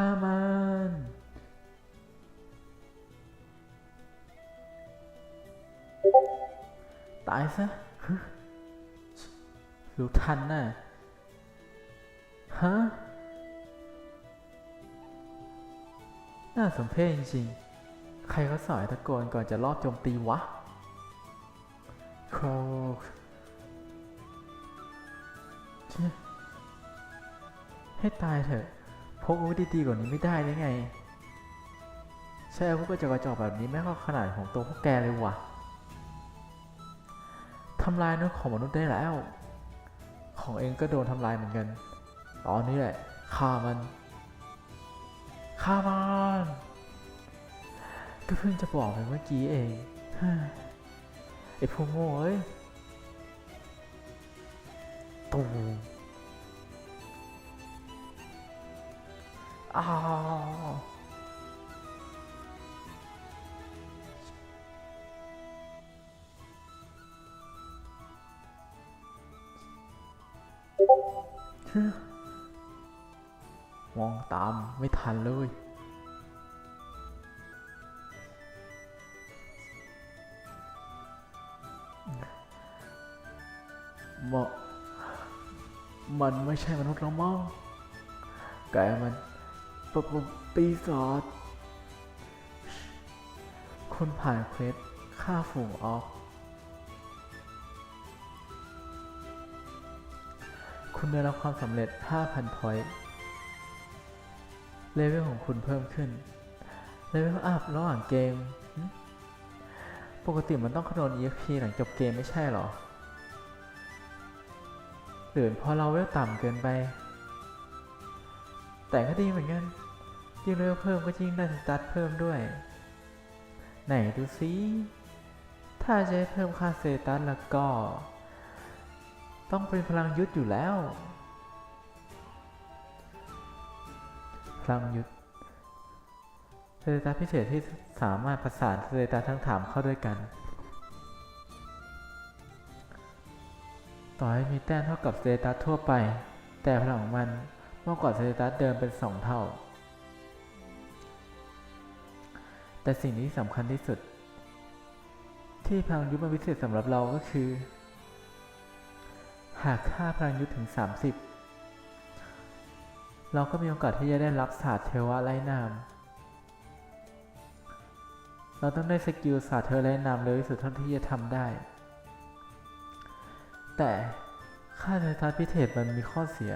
ฆ่ามันตายซะรู้ทันน่ะ ฮะ น่าสมเพชจริงๆ ใครเขาสอยตะโกนก่อนจะรอบโจมตีวะโครกให้ตายเถอะ พกอาวุธดีๆกว่านี้ไม่ได้เลยไง ใช้อาวุธกระจอกกระจอกแบบนี้แม่งก็ขนาดของตัวพวกแกเลยวะทำลายเนื้อของมนุษย์ได้แล้ว ของเองก็โดนทำลายเหมือนกัน ตอนนี้แหละฆ่ามันฆ่ามันก็เพิ่งจะบอกไปเมื่อกี้เองไอ้พวกโง่เอ้ยตู อ้าวมองตามไม่ทันเลยมะมันไม่ใช่มนุษย์แล้วมั้งแกมัน ปปปีศาจคุณผ่านเควสฆ่าฝูงออก คุณได้รับความสำเร็จ 5,000 พอยต์เลเวลของคุณเพิ่มขึ้น เลเวลอัพระหว่างเกม ปกติมันต้องคำนวณ EXP หลังจบเกมไม่ใช่หรอ หรือพอเราเวลต่ำเกินไป แต่ก็ดีเหมือนกัน ยิ่งเลเวลเพิ่มก็ยิ่งได้สตาร์ทเพิ่มด้วย ไหนดูซิถ้าจะให้เพิ่มค่าสเตตัสแล้วก็ ต้องเป็นพลังยุทธอยู่แล้ว พลังยุทธสเตตัสพิเศษที่สามารถประสานสเตตัสทั้งถามเข้าด้วยกันต่อให้มีแต้มเท่ากับสเตตัสทั่วไป แต่พลังของมันมากกว่าสเตตัสเดิมเป็น 2 เท่า แต่สิ่งที่สำคัญที่สุด ที่พลังยุทธมันพิเศษสำหรับเราก็คือ หากค่าพลังยุทธถึง 30 เราก็มีโอกาสที่จะได้รับศาสตร์เทวะไล่นาม เราต้องได้สกิลศาสตร์เทวะไล่นามเร็วที่สุดเท่าที่จะทำได้ แต่ค่าเตตัสพิเศษมันมีข้อเสีย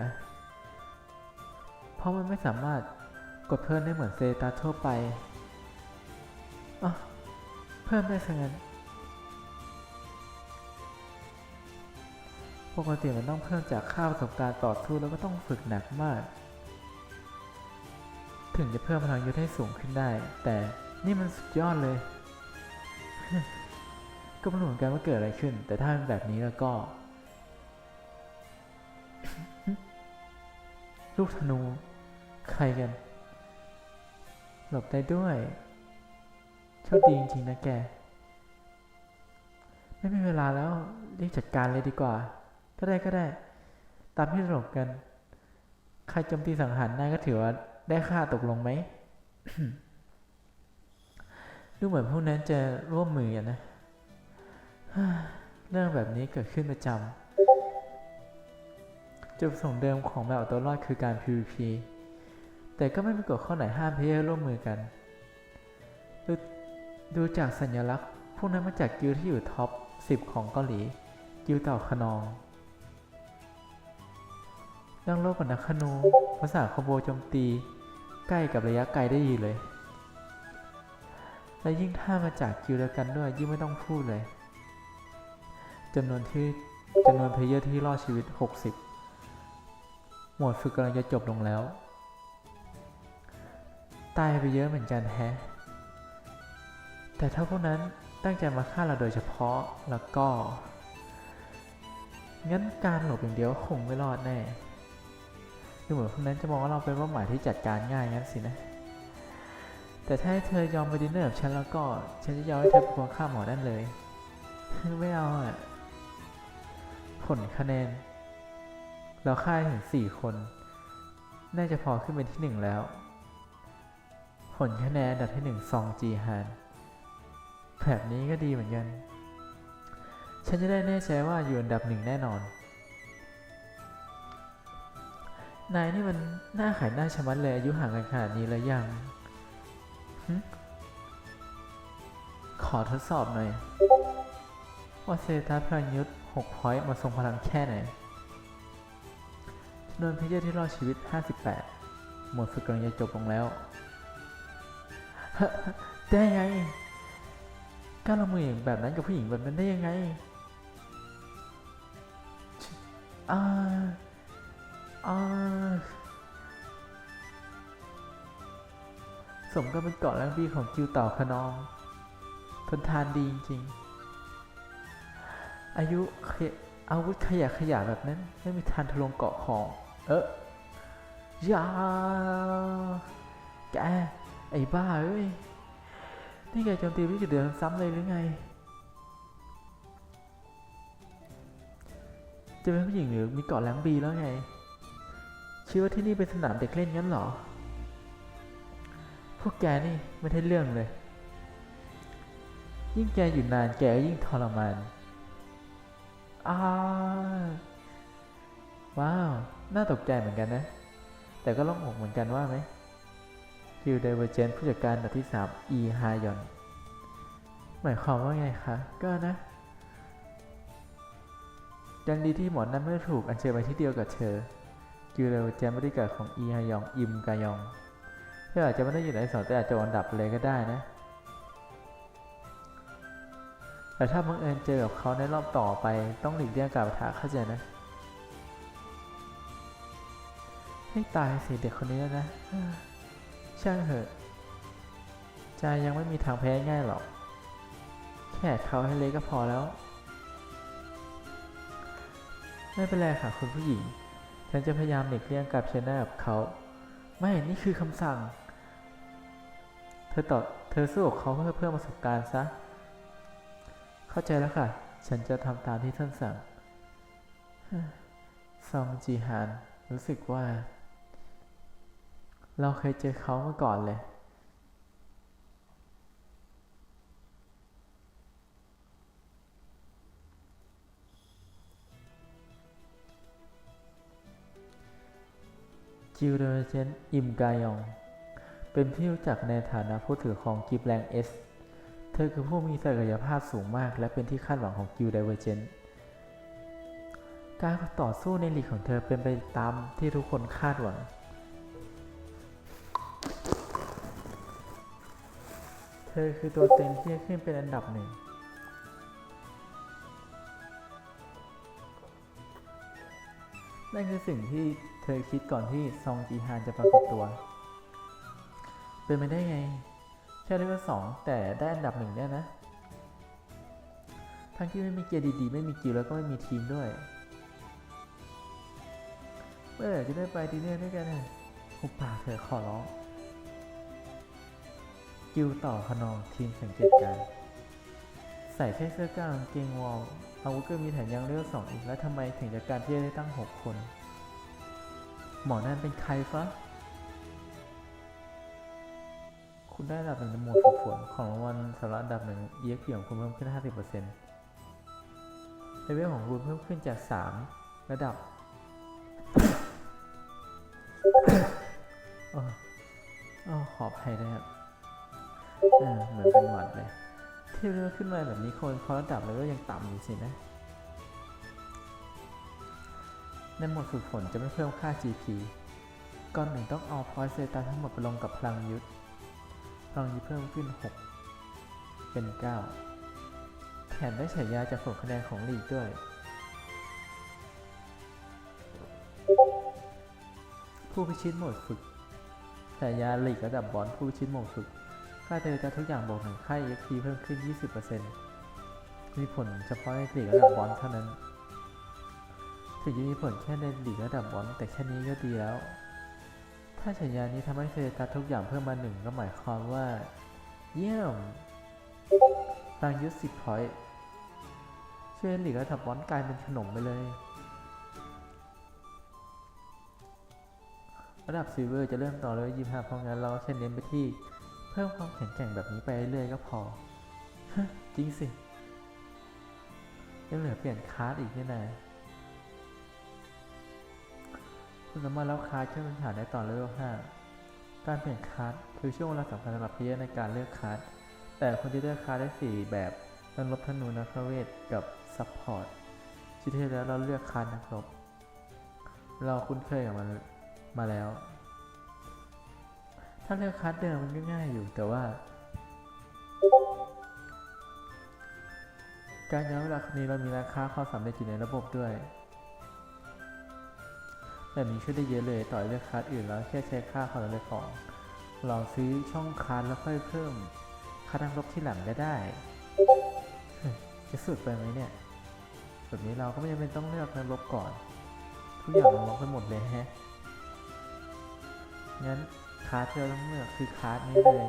เพราะมันไม่สามารถกดเพิ่มได้เหมือนเตตัสทั่วไป เพิ่มได้ซะงั้น ปกติมันต้องเพิ่มจากค่าประสบการณ์ต่อสู้แล้วก็ต้องฝึกหนักมาก ถึงจะเพิ่มพลังยุทธให้สูงขึ้นได้ แต่นี่มันสุดยอดเลย ก็ไม่รู้เหมือนกันว่าเกิดอะไรขึ้น แต่ถ้าเป็นแบบนี้แล้วก็ ลูกธนู ใครกัน หลบได้ด้วย ชคดีจริงๆนะแก ไม่มีเวลาแล้วรีบจัดการเลยดีกว่า ก็ได้ก็ได้ ตามที่ตกลงกัน ใครโจมตีสังหารนายก็ถือว่าได้ค่าตกลงไหม ดูเหมือนพวกนั้นจะร่วมมือกันนะ เรื่องแบบนี้เกิดขึ้นประจำจุดประสงค์เดิมของแบบเอาตัวรอดคือการ PVP แต่ก็ไม่มีกฎข้อไหนห้ามเพลเยอร์ร่วมมือกัน ดูจากสัญลักษณ์ พวกนั้นมาจากกิลที่อยู่ท็อป 10 ของเกาหลี กิลเต่าขนองยังโลกกับนักขนูภาษาคอมโบโจมตี ใกล้กับระยะไกลได้ดีเลย และยิ่งถ้ามาจากกิลเดียวกันด้วยยิ่งไม่ต้องพูดเลยจำนวนที่จำนวนเพลเยอร์ที่รอดชีวิต 60 หมวดฝึกกำลังจะจบลงแล้ว ตายไปเยอะเหมือนกันแฮะ แต่ถ้าพวกนั้นตั้งใจมาฆ่าเราโดยเฉพาะแล้วก็ งั้นการหลบอย่างเดียวคงไม่รอดแน่ดูเหมือนพวกนั้นจะมองว่าเราเป็นเป้าหมายที่จัดการง่ายงั้นสินะ แต่ถ้าเธอยอมไปดินเนอร์กับฉันแล้วก็ฉันจะยอมให้เธอเป็นคนฆ่าหมอนั่นเลยไม่เอาอะ ผลคะแนน เราฆ่าถึงสี่คน น่าจะพอขึ้นเป็นที่หนึ่งแล้ว ผลคะแนนอันดับที่หนึ่งซองจีฮาน แบบนี้ก็ดีเหมือนกัน ฉันจะได้แน่ใจว่าอยู่อันดับหนึ่งแน่นอน นายนี่มันหน้าขายหน้าชะมัดเลยอายุห่างกันขนาดนี้แล้วยัง ขอทดสอบหน่อย ว่าเซตัสพลังยุทธ6พอยต์มาทรงพลังแค่ไหนจำนวนเพลเยอร์ที่รอดชีวิต 58 หมดฝึกกำลังจะจบลงแล้ว ได้ไง กล้าลงมือแบบนั้นกับผู้หญิงแบบนั้นได้ยังไงอ่าอ่าสมกับเป็นเกาะแรงบีของกิวต่าขนอง ทนทานดีจริงๆ อายุอาวุธขยะขยะแบบนั้น ไม่มีทานทะลวงเกาะของ เออยาแก ไอ้บ้าเอ้ย นี่แกโจมตีวิจิตเดือนซ้ำเลยหรือไง จะเป็นผู้หญิงหรือมีเกาะแหลงบีแล้วไงคิดว่าที่นี่เป็นสนามเด็กเล่นงั้นเหรอ พวกแกนี่ไม่ได้เรื่องเลย ยิ่งแกอยู่นานแกก็ยิ่งทรมานอ้าว้าว น่าตกใจเหมือนกันนะ แต่ก็ล่องอกเหมือนกันว่าไหม คิวเดเวอร์เจนผู้จัดการอันดับที่3 E ฮายอน หมายความว่าไงคะ ก็นะยังดีที่หมอนั้นไม่ถูกอัญเชิญไปที่เดียวกับเธอคิวเดเวอร์เจนบริการของ E ฮายอง อิมกายองเธออาจจะไม่ได้อยู่ในสองแต่อาจจะอันดับเลยก็ได้นะ แต่ถ้าบังเอิญเจอกับเขาในรอบต่อไปต้องหลีกเลี่ยงการปะทะเข้าใจนะให้ตายสิเด็กคนนี้แล้วนะ ช่างเถอะจายังไม่มีทางแพ้ง่ายหรอก แค่เขาให้เละก็พอแล้ว ไม่เป็นไรค่ะคุณผู้หญิง ฉันจะพยายามหลีกเลี่ยงกับเชนหน้ากับเขา ไม่นี่คือคำสั่ง เธอตอบเธอสู้กับเขาเพื่อเพิ่มประสบการณ์ซะ เข้าใจแล้วค่ะ ฉันจะทำตามที่ท่านสั่งซองจีฮานรู้สึกว่า เราเคยเจอเขามาก่อนเลย จิวเดอร์เจนอิมกายอง เป็นที่รู้จักในฐานะผู้ถือของกิฟแรงเอส เธอคือผู้มีศักยภาพสูงมาก และเป็นที่คาดหวังของกิลด์ไดเวอร์เจนการต่อสู้ในลีกของเธอเป็นไปตามที่ทุกคนคาดหวัง เธอคือตัวเต็งที่จะขึ้นเป็นอันดับหนึ่ง นั่นคือสิ่งที่เธอคิดก่อนที่ซองจีฮานจะปรากฏตัว เป็นไปได้ไง แค่เลเวลสองแต่ได้อันดับหนึ่งเนี่ยนะ ทั้งที่ไม่มีเกียร์ดีๆ ไม่มีกิลด์แล้วก็ไม่มีทีมด้วย เมื่อไหร่จะได้ไปดีเนอร์ด้วยกันเนี่ยหุบปากเถอะขอร้อง กิลด์ต่อขนองทีมสังเกตการ ใส่แค่เสื้อกล้ามกางเกงวอลอาวุธก็มีแถมยังเลือกสองอีกแล้วทำไมถึงจะการที่ได้ตั้งหกคน หมอนั่นเป็นใครฟะคุณได้อันดับหนึ่งในหมวดฝึกฝนของรางวัลสำหรับอันดับหนึ่ง EXP ของคุณเพิ่มขึ้น 50%เลเวลของคุณเพิ่มขึ้นจาก 3 ระดับอ้โอ้ขออภัยด้ครับ ออเหมือนเป็นหวัดเลย ที่เลือกขึ้นมาแบบนี้คนเพราะระดับเลเวลยังต่ำอยู่สินะในหมวดฝึกฝนจะไม่เพิ่มค่า GP ก่อนหนึ่งต้องเอาพอยต์เซตัสทั้งหมดไปลงกับพลังยุทธพลังนี้เพิ่มขึ้น 6 เป็น 9 แถมได้ฉายาจากผลคะแนนของลีกด้วย ผู้พิชิตหมดฝึกฉายาลีกระดับบอลผู้พิชิตหมดฝึก ค่าเตจะทุกอย่างบอกหนึ่งค่า EXP เพิ่มขึ้น 20%มีผลเฉพาะในลีกระดับบอลเท่านั้น ถึงจะมีผลแค่ในลีกระดับบอลแต่แค่นี้ก็ดีแล้ว ถ้าฉายานี้ทำให้เซตัสทุกอย่างเพิ่มมาหนึ่งก็หมายความว่า เยี่ยมพลังยุทธสิบพอยต์ช่วยหลีกระดับบอลกลายเป็นขนมไปเลย ระดับซิลเวอร์จะเริ่มต่อเลยยี่ห้าเพราะงั้นเราแค่เน้นไปที่ เพิ่มความแข็งแกร่งแบบนี้ไปเรื่อยๆก็พอ ฮะ จริงสิ ยังเหลือเปลี่ยนคาร์ดอีกนี่นะคุณสามารถเล่าคาร์ดแค่พื้นฐานได้ตอนเลเวล5การเปลี่ยนคาร์ดคือช่วงเวลาสำคัญสำหรับเพลเยอร์ในการเลือกคาร์ดแต่คนที่เลือกคาร์ดได้ 4 แบบนักรบธนูนักเวทกับซัพพอร์ตที่ที่แล้วเราเลือกคาร์ดนักรบเราคุ้นเคยกับมันมาแล้ว ถ้าเลือกคาร์ดเดิมมันก็ง่ายอยู่แต่ว่า การย้อนเวลาคนี้เรามีราคาความสำเร็จอยู่ในระบบด้วยแบบนี้ช่วยได้เยอะเลยต่อเลือกคาร์ดอื่นแล้วแค่ใช้ค่าความสำเร็จของ เราซื้อช่องคาร์ดแล้วค่อยเพิ่มค่าร์ดนักรบที่หลังก็ได้ จะสุดไปไหมเนี่ยแบบนี้เราก็ไม่จำเป็นต้องเลือกนักรบก่อน ทุกอย่างลงล็อกไปหมดเลยแฮะ งั้น คาร์ดที่เราต้องเลือกคือคาร์ดนี้เลย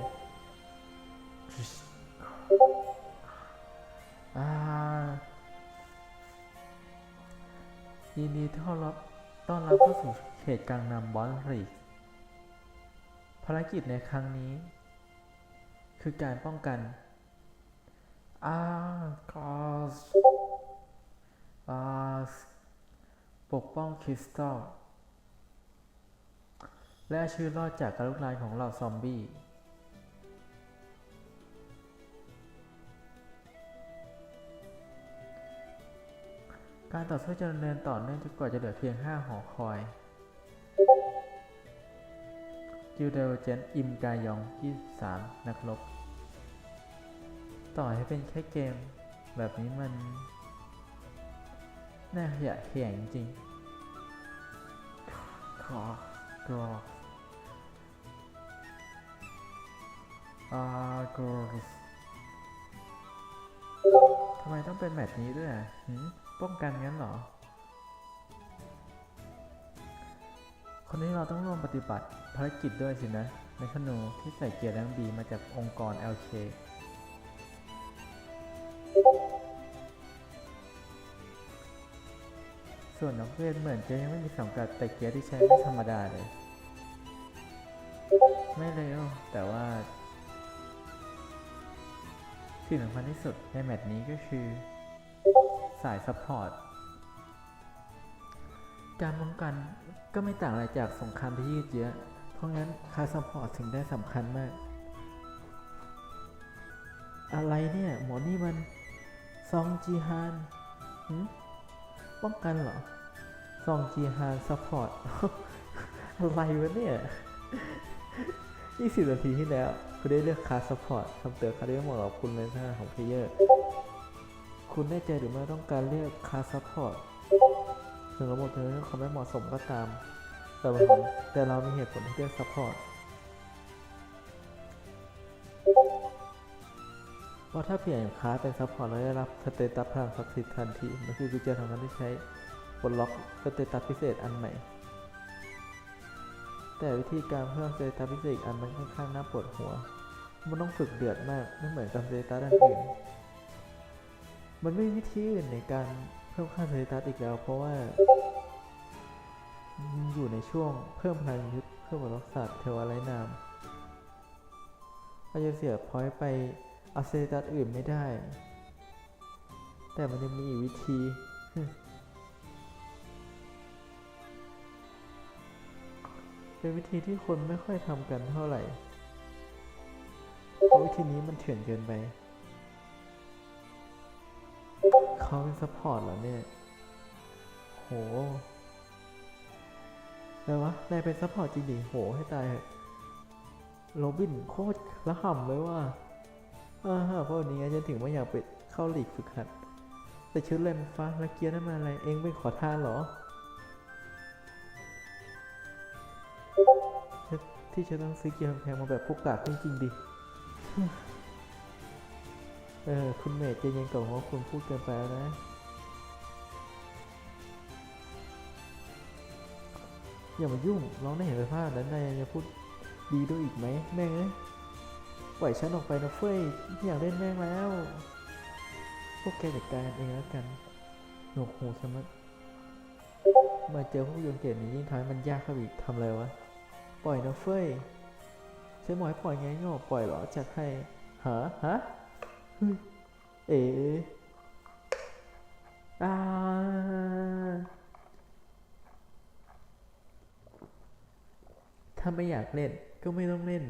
อินดีต้อนรับต้อนรับเข้าสู่เขตกลางนำบอลรีกภารกิจในครั้งนี้ คือการป้องกันอาคอสอาปกป้องคริสตัล และชีวิตรอดจากการลุกลามของเหล่าซอมบี้ การต่อสู้จะดำเนินต่อเนื่องจนกว่าจะเหลือเพียง 5 หอคอยจิวเดลเจนอิมกายอง 23 นักรบต่อให้เป็นแค่เกม แบบนี้มัน น่าขยะแขยงจริงขอกรออก รทำไมต้องเป็นแมตช์นี้ด้วยอะป้องกันงั้นเหรอ คนนี้เราต้องร่วมปฏิบัติภารกิจด้วยสินะในขนูที่ใส่เกียร์แรงบีมาจากองค์กร LK ส่วนนักเวทเหมือนจะยังไม่มีสังกัดแต่เกียร์ที่ใช้ไม่ธรรมดาเลย ไม่เร็วแต่ว่า สิ่งสำคัญที่สุดในแมตช์นี้ก็คือ สายซัพพอร์ต การป้องกันก็ไม่ต่างอะไรจากสงครามที่ยืดเยื้อ เพราะงั้นคาซัพพอร์ตถึงได้สำคัญมาก อะไรเนี่ย หมอนี่มัน ซองจีฮานป้องกันเหรอ ซองจีฮานซัพพอร์ต อะไรวะเนี่ย 20 นาทีที่แล้ว คุณได้เลือกคาซัพพอร์ตคำเตือนคาที่ไม่เหมาะกับคุณในฐานะของเพลเยอร์ คุณแน่ใจหรือไม่ต้องการเลือกคาซัพพอร์ตถึงระบบเธอเรื่องความไม่เหมาะสมก็ตาม แต่ผมแต่เรามีเหตุผลที่เลือกซัพพอร์ตเพราะถ้าเปลี่ยนคาเป็นซัพพอร์ตเราได้รับสเตตัสพลังศักดิ์สิทธิ์ทันที มันคือกุญแจทางนั้นที่ใช้ปลดล็อกสเตตัสพิเศษอันใหม่ แต่วิธีการเพิ่มเตตัสพิเศษอีกอันมันค่อนข้างน่าปวดหัว มันต้องฝึกเดือดมากไม่เหมือนกับเตตัสอันอื่น มันไม่มีวิธีอื่นในการเพิ่มค่าเตตัสอีกแล้ว เพราะว่ามันอยู่ในช่วงเพิ่มพลังยุทธเพิ่มบทรักษาเทวาไรนามก็จะเสียพอยไปเอาเตตัสอื่นไม่ได้ แต่มันยังมีอีกวิธี เป็นวิธีที่คนไม่ค่อยทำกันเท่าไหร่เพราะวิธีนี้มันเถื่อนเกินไป เขาเป็นซัพพอร์ตเหรอเนี่ย โหอะไรวะนายเป็นซัพพอร์ตจริงดิโห ให้ตายโรบินโคตรละห่ำเลยว่าอ่าฮะเพราะวันนี้ไงฉันถึงไม่อยากไปเข้าหลีกฝึกหัด แต่ชุดเลนฟ้าและเกียร์นั่นมาอะไร เองเป็นขอทานเหรอ ที่ฉันต้องซื้อเกียร์แพงมาแบบพวกกากจริงๆดิ เออ คุณเมย์ใจเย็นก่อนเพราคุณพูดเกินไปแล้วนะ อย่ามายุ่งร้องได้เห็นไปพลาดแล้วนายยังจะพูดดีด้วยอีกไหมแม่งเอ้ยปล่อยฉันออกไปนะเฟ้ยไม่อยากเล่นแม่งแล้ว พวกแกจัดการเองแล้วกัน หนวกหูสมัดมาเจอพวกยนเกตนี้ยิ่งทำให้มันยากเข้าอีกทำอะไรวะ ปล่อยนะเฟ้ยฉันฉันบอกให้ปล่อยไงโง่ปล่อยเหรอจัดให้ฮะฮะเฮ้ยอ๋อาถ้าไม่อยากเล่นก็ไม่ต้องเล่น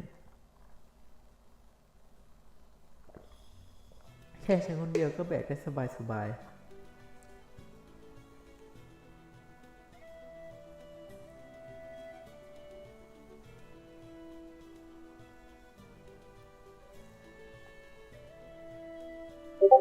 แค่ฉันคนเดียวก็แบกได้สบายสบาย เด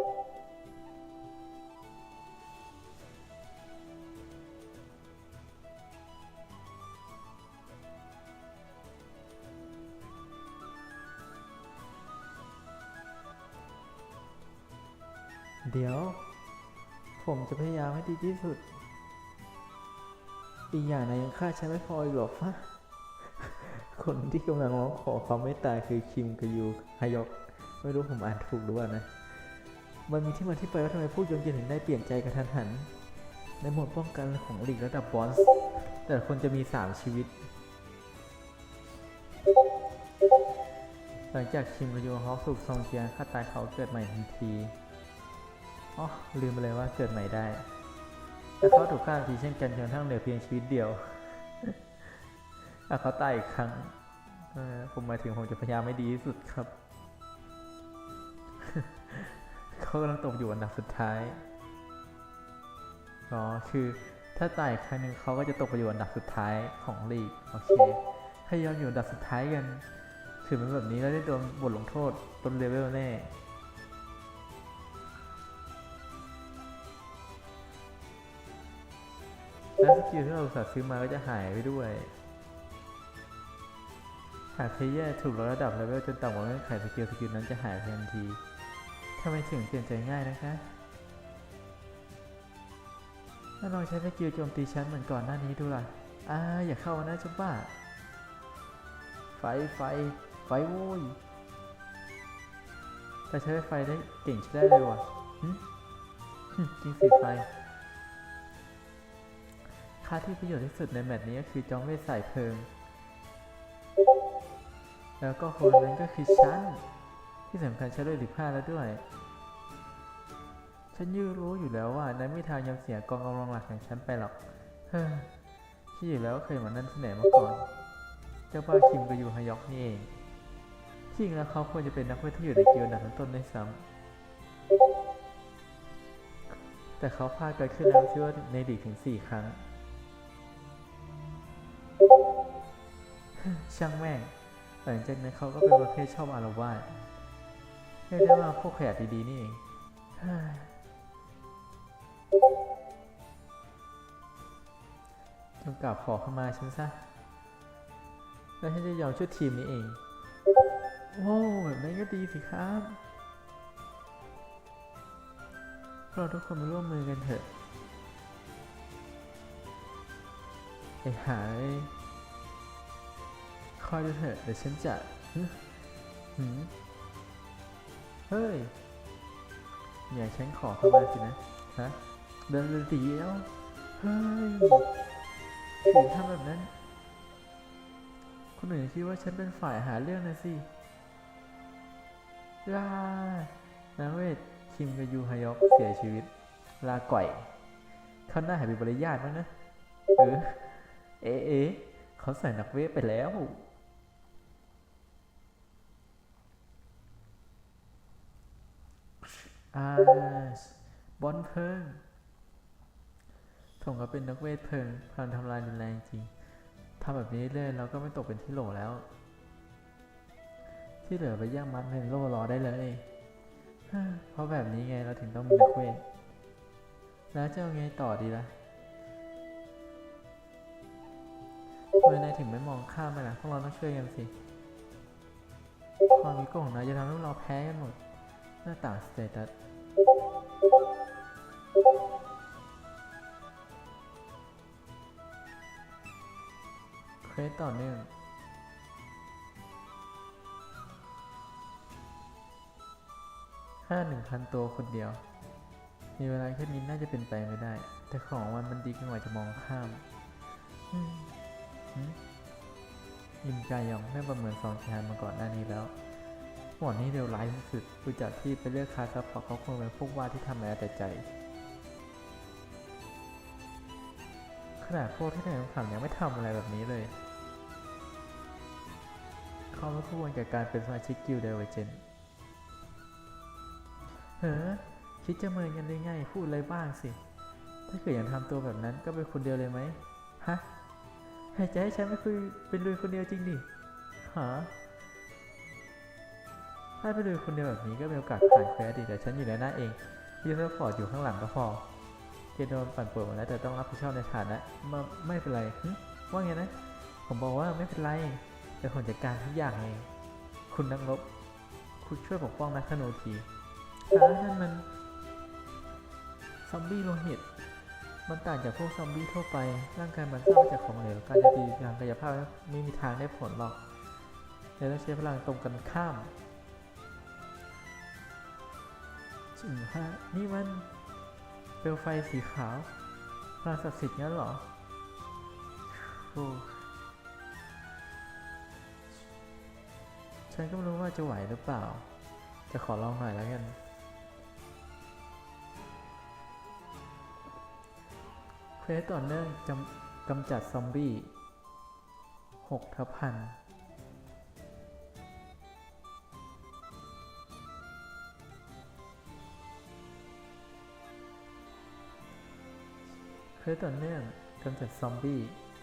ี๋ยว ผมจะพยายามให้ดีที่สุด อีกอย่างนะยังฆ่าฉันไม่พออีกหรอกฟะคนที่กำลังร้องขอความเมตตายคือคิมกบยูฮายอก ไม่รู้ผมอ่านถูกหรือเปล่านะ มันมีที่มาที่ไปว่าทำไมผู้ยงเย็นถึงได้เปลี่ยนใจกระทันหัน ในหมดป้องกันของลีกระดับบอนส์แต่คนจะมี 3 ชีวิต หลังจากคิมกบยูฮอกสุกซองเจียนฆ่าตายเขาเกิดใหม่ทันทีอ๋อลืมไปเลยว่าเกิดใหม่ได้แต่เขาถูกฆ่าทันทีเช่นกันจนทั่งเหลือเพียงชีวิตเดียวอะเขาตายอีกครั้งผมหมายถึงผมจะพยายามไม่ดีที่สุดครับ เขากำลังตกอยู่อันดับสุดท้ายอ๋อคือถ้าตายครั้งหนึ่งเขาก็จะตกไปอยู่อันดับสุดท้ายของลีกโอเคถ้ายอมอยู่อันดับสุดท้ายกันถือเป็นแบบนี้แล้วได้โดนบทลงโทษลดเลเวลแน่และสกิลที่เราอุตส่าห์ซื้อมาก็จะหายไปด้วย หากเพลเยอร์ถูกลดระดับเลเวลจนต่ำกว่าเงื่อนไขสกิลสกิลนั้นจะหายทันที ทำไมถึงเปลี่ยนใจง่ายนะคะถ้าลองใช้สกิลโจมตีชั้นเหมือนก่อนหน้านี้ดูล่ะอ่าอย่าเข้านะจุ๊บ้า ไฟไฟ ไฟโว้ยแต่ใช้ไฟได้เก่งได้เลยว่ะหึจริงสิไฟค่าที่ประโยชน์ที่สุดในแมตช์นี้ก็คือจอมเวทสายเพลิง แล้วก็คนนั้นก็คือฉัน ที่สำคัญฉันด้วยหรือผ้าแล้วด้วย ฉันยืรู้อยู่แล้วว่านายไม่ทางยอมเสียกองกำลังหลักของฉันไปหรอก เฮ้อที่อยู่แล้วเคยมานั่นที่ไหนมาก่อน เจ้าบ้าคิมก็อยู่ฮายอกนี่เองที่จริงแล้วเขาควรจะเป็นนักเวทที่อยู่ในเกียวอันดับต้นๆด้วยซ้ำแต่เขาพลาดเกิดขึ้นแล้วชื่อว่าในดีถึงสี่ครั้ง ช่างแม่งหลังจากนั้นเขาก็เป็นประเภทชอบอารวาส เรียกได้ว่าพวกขยะดีๆนี่เองจงกราบขอเข้ามาฉันซะ แล้วฉันจะยอมช่วยทีมนี้เองโอ้แบบนั้นก็ดีสิครับเราทุกคนมาร่วมมือกันเถอะไอ้หายคอยดูเถอะเดี๋ยวฉันจะหืม เฮ้ยอย่าฉันขอเข้ามาสินะฮะเดินเลยดีแล้วเฮ้ยถึงทำแบบนั้นคนอื่นคิดว่าฉันเป็นฝ่ายหาเรื่องนะสิลานาเวทคิมกับยูฮยอกเสียชีวิต ลาก่อยเขาหน้าหายไปบริยาทมั้งนะเออเอ๊ะเอ๊ะเขาใส่นักเวทไปแล้ว อาบอลเพิงผมก็เป็นนักเวทเพิงพลังทำลายรุนแรงจริงทำแบบนี้เรื่อยเราก็ไม่ตกเป็นที่โหลแล้ว ที่เหลือไปย่างมัดเป็นโล่รอได้เลย เพราะแบบนี้ไงเราถึงต้องมีนักเวท แล้วจะเอาไงต่อดีล่ะทำไมนายถึงไม่มองข้ามไปล่ะพวกเราต้องช่วยกันสิ ความมีโกของนายจะทำให้เราแพ้กันหมด หน้าต่างสเตตัสเควสต่อเนื่องห้าหนึ่งพันตัวคนเดียว มีเวลาแค่นี้น่าจะเป็นไปไม่ได้ แต่ของมันมันดีเกินกว่าจะมองข้ามยิมกายองได้ประเมินซองแคนมาก่อนหน้านี้แล้ว หมอนี่เร็วร้ายที่สุดดูจากที่ไปเลือกคาซัพพอร์ตเขาคงเป็นพวกว่าที่ทำแม้แต่ใจ ขนาดพวกที่ในคำถามยังไม่ทำอะไรแบบนี้เลย เขาไม่ควรกับการเป็นสมาชิกกิลด์เดเวอเจนเฮ้อคิดจะเมินกันได้ไงพูดอะไรบ้างสิ ถ้าเกิดอยังทำตัวแบบนั้นก็เป็นคนเดียวเลยไหมฮะให้ใจให้ฉันไม่คุยเป็นลุยคนเดียวจริงดิฮะ ถ้าไปลุยคนเดียวแบบนี้ก็มีโอกาสผ่านแควสดิแต่ฉันอยู่ในหน้าเองยืนซัพพอร์ตอยู่ข้างหลังก็พอเกโดนปั่นป่วนหมดแล้วแต่ต้องรับผิดชอบในฐานะมาไม่เป็นไรว่าไงนะ ผมบอกว่าไม่เป็นไรแต่ผมจัดการทุกอย่างเองคุณนักรบคุณช่วยปกป้องนักธนูทีอ้านั่นมันซอมบี้โลหิตมันต่างจากพวกซอมบี้ทั่วไป ร่างกายมันสร้างจากของเหลว การจะตีทางกายภาพไม่มีทางได้ผลหรอกเลยต้องใช้พลังตรงกันข้าม จริงฮะนี่มันเปลวไฟสีขาวพลังศักดิ์สิทธิ์งั้นเหรอโอ้ฉันก็ไม่รู้ว่าจะไหวหรือเปล่า จะขอลองหน่อยแล้วกัน เควสต่อเนื่องจำกำจัดซอมบี้หกทับพัน เควสต่อเนื่องกำจัดซอมบี้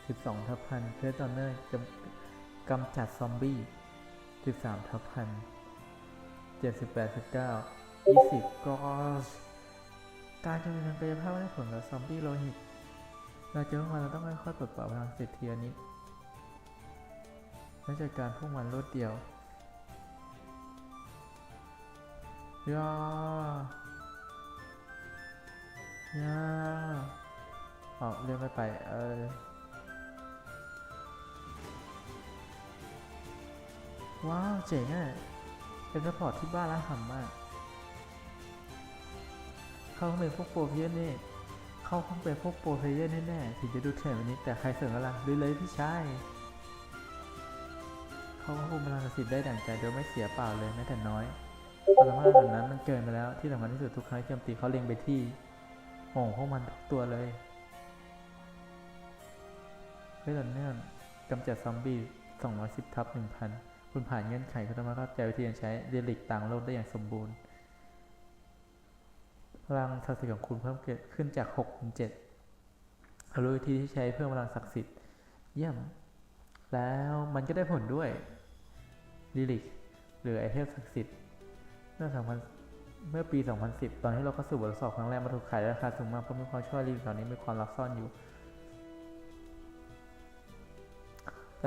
สิบสองทับพันเควสต่อเนองจำกำจัดซอมบี้สิบสามทับพันเจ็ดสิบแปดสิบเก้ายี่สิบกอสการจะมีทางกายภาพได้ผลกับซอมบี้โลหิต เราเจอพวกมันเราต้องค่อยๆปลดปล่อยพลังสิทธิ์ทีนิดและจัดการพวกมันรวดเดียวย่าย่า อ๋อเรียกไม่ไป เออว้าว เจ๋งอะ เป็นสปอร์ตที่บ้าละหำมาก เขาคงเป็นพวกโปรเพียนี่ เขาคงเป็นพวกโปรเพเยอร์แน่ๆถึงจะดูเถื่อนวันนี้แต่ใครเสริมกำลังดูเลยพี่ชายเขาควบคุมพลังศักดิ์สิทธิ์ได้ดั่งใจโดยไม่เสียเปล่าเลยแม้แต่น้อยความสามารถแบบนั้นมันเกินไปแล้วที่สำคัญที่สุดทุกครั้งที่โจมตีเขาเล็งไปที่โอ่งพวกมันทุกตัวเลย เพื่อต่อเนื่องกำจัดซอมบี้210ทับ1,000 คุณผ่านเงื่อนไขคุณสามารถเข้าใจวิธีการใช้เดลิกต่างโลกได้อย่างสมบูรณ์ พลังศักดิ์สิทธิ์ของคุณเพิ่มเกิดขึ้นจาก6เป็น7เรารู้วิธีที่ใช้เพิ่มพลังศักดิ์สิทธิ์เยี่ยม แล้วมันก็ได้ผลด้วยลิลิกหรือไอเทมศักดิ์สิทธิ์เมื่อ2000เมื่อปี 2010 ตอนที่เราเข้าสู่บททดสอบครั้งแรกมาถูกขายราคาสูงมากเพราะมีความช่วยลิลิกเหล่านี้มีความลับซ่อนอยู่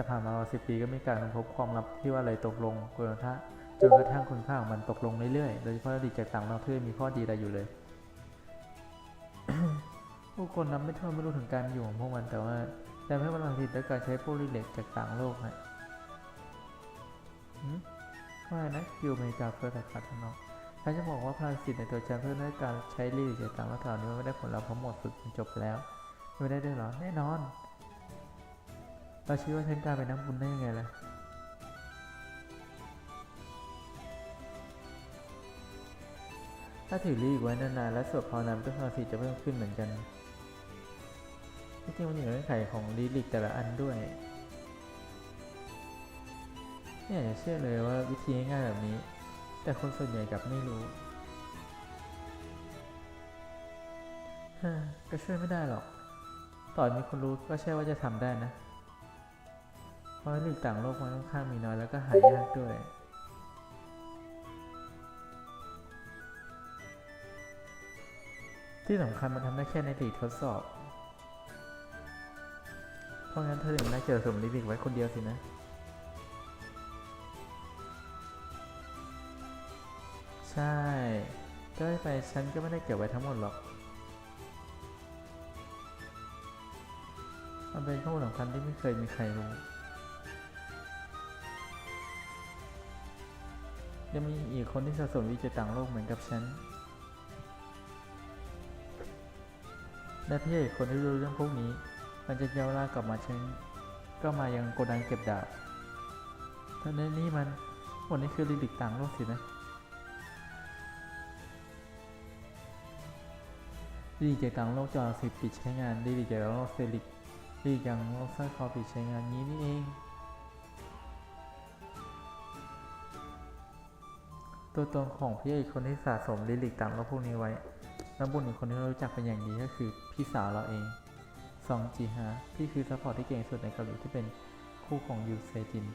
แต่ผ่านมาสิบปีก็มีการค้นพบความลับที่ว่าเลยตกลงจนกระทั่งจนกระทั่งคุณค่าของมันตกลงเรื่อยๆ โดยเฉพาะลิลิกจากต่างประเทศมีข้อดีอะไรอยู่เลย ผู้คนนับไม่ถ้วนไม่รู้ถึงการอยู่ของพวกมันแต่ว่าแต่เพื่อพลังสิทธิ์และการใช้พวกรีเล็กจากต่างโลกนะว่านะอยู่อเมริกาเพื่อแต่ขาดข้งนอกฉันจะบอกว่าพลังสิทธิ์ในตัวฉันเพื่อในการใช้รีเลกจากต่างโลกเหล่านี้ไม่ได้ผลลัพธ์เพราะหมดฝึกจบแล้ว ไม่ได้ด้วยหรอแน่นอน เราคิดว่าฉันกลายเป็นนักบุญได้ยังไงล่ะถ้าถือรีกไว้นานๆและสวดภาวนาก็พลังสิทธิ์จะเพิ่มขึ้นเหมือนกันที่จริงมันอยู่ในเงื่อนไขของลิลิกแต่ละอันด้วยไม่อยากจะเชื่อเลยว่าวิธีง่ายๆแบบนี้ แต่คนส่วนใหญ่กลับไม่รู้ฮ่าก็ช่วยไม่ได้หรอก ต่อให้มีคนรู้ก็ใช่ว่าจะทำได้นะ เพราะลิลิกต่างโลกมันค่อนข้างมีน้อยแล้วก็หายากด้วยที่สำคัญมันทำได้แค่ในลีกทดสอบ เพราะงั้นเธอถึงได้เจอสมลิลิกไว้คนเดียวสินะ ใช่ได้ไปฉันก็ไม่ได้เก็บไว้ทั้งหมดหรอก มันเป็นข้อมูลสำคัญที่ไม่เคยมีใครรู้ ยังมีอีกคนที่สะสมวิจัยต่างโลกเหมือนกับฉัน และพี่เอกคนที่รู้เรื่องพวกนี้ มันจะเย้าล่ากลับมาฉันก็มายังโกดังเก็บดาบตอนนี้นี่มันหมดนี้คือลิลิกต่างโลกสินะลิลิกจากต่างโลกจอสิปิดใช้งานลิลิกจากโลกเซลิกลิลิกจากโลกสร้อยคอปิดใช้งานนี้นี่เอง ตัวตนของพี่อีกคนที่สะสมลิลิกต่างโลกพวกนี้ไว้แล้วบุญอีกคนที่เรารู้จักเป็นอย่างดีก็คือพี่สาวเราเองซองจีฮาพี่คือซัพพอร์ตที่เก่งสุดในเกาหลีที่เป็นคู่ของยูเซจิน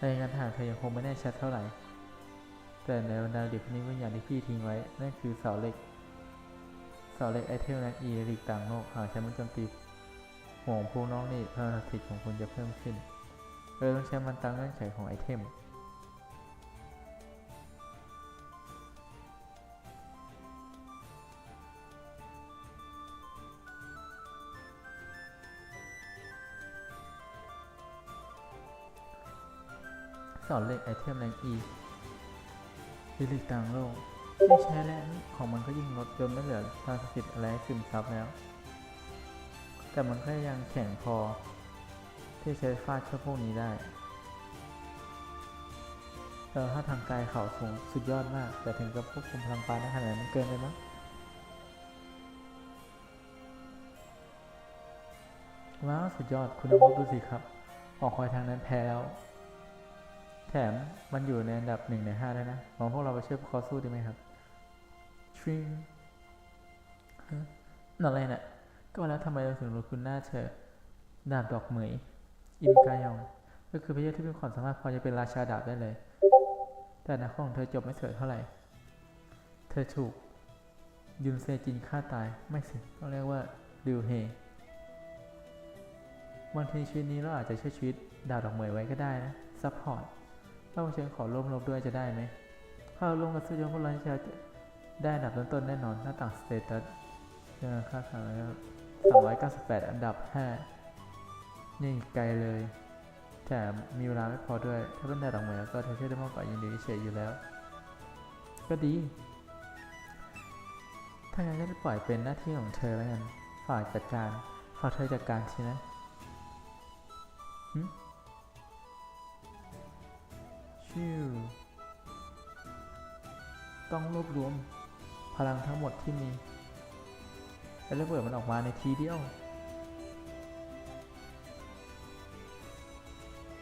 รายงานทหารเธอยังคงไม่แน่ชัดเท่าไหร่ แต่ในบรรดาเด็กคนนี้บางอย่างที่พี่ทิ้งไว้ นั่นคือเสาเหล็กเสาเหล็กไอเทมและอีริกต่างโลกหากใช้มันโจมตีห่วงผู้น้องนี่พลังสถิตของคุณจะเพิ่มขึ้นเลยต้องใช้มันตามเงื่อนไขของไอเทม สอนเลขไอเทมแรงอีลิลิกต่างโลกที่ใช้แรงของมันก็ยิ่งลดจนไม่เหลือพลังสถิตอะไรซึมซับแล้ว แต่มันก็ยังแข็งพอ ที่ใช้ฟาดเจ้าพวกนี้ได้แต่ถ้าทางกายเขาสูงสุดยอดมาก แต่ถึงกับควบคุมพลังปาณได้ขนาดนั้นเกินไปมั้งว้าวสุดยอดคุณภาพดูสิครับ ออกคอยทางนั้นแพ้แล้ว ถมมันอยู่ในอันดับหนึ่งในห้าด้วนะลองพวกเราไปช่วยพวกเขาสู้ดีไหมครับทริงฮะนั่นอะไรน่ะก็แล้วทำไมเราถึงรู้คุณหน้าเธอดาบดอกเหมยอิมกายอง ก็คือพระเจ้าที่มีความสามารถพอจะเป็นราชาดาบได้เลย แต่นาคตของเธอจบไม่สวยเท่าไหร่ เธอถูกยุนเซจินฆ่าตายไม่สิต้องเรียกว่าริวเฮบางทีชีวิตนี้เราอาจจะช่วยชีวิตดาบดอกเหมยไว้ก็ได้นะซัพพอร์ต ถ้าผมเชิญขอร่วมรบด้วยจะได้ไหมถ้าเราร่วมกับสู้ยงพวกเราจะได้อันดับต้นๆแน่นอนหน้าต่างสเตตัสเงินค่าขายสามร้อยเก้าสิบแปดอันดับห้านี่ไกลเลย แต่มีเวลาไม่พอด้วย ถ้าเป็นดาวดอกไม้แล้วก็เธอช่วยได้มากกว่ายินดีเฉยอยู่แล้ว ก็ดี ถ้างั้นก็จะปล่อยเป็นหน้าที่ของเธอแล้วกันฝ่ากจัดการฝากเธอจัดการทีนะหึ ชิวต้องรวบรวมพลังทั้งหมดที่มี แล้วระเบิดมันออกมาในทีเดียว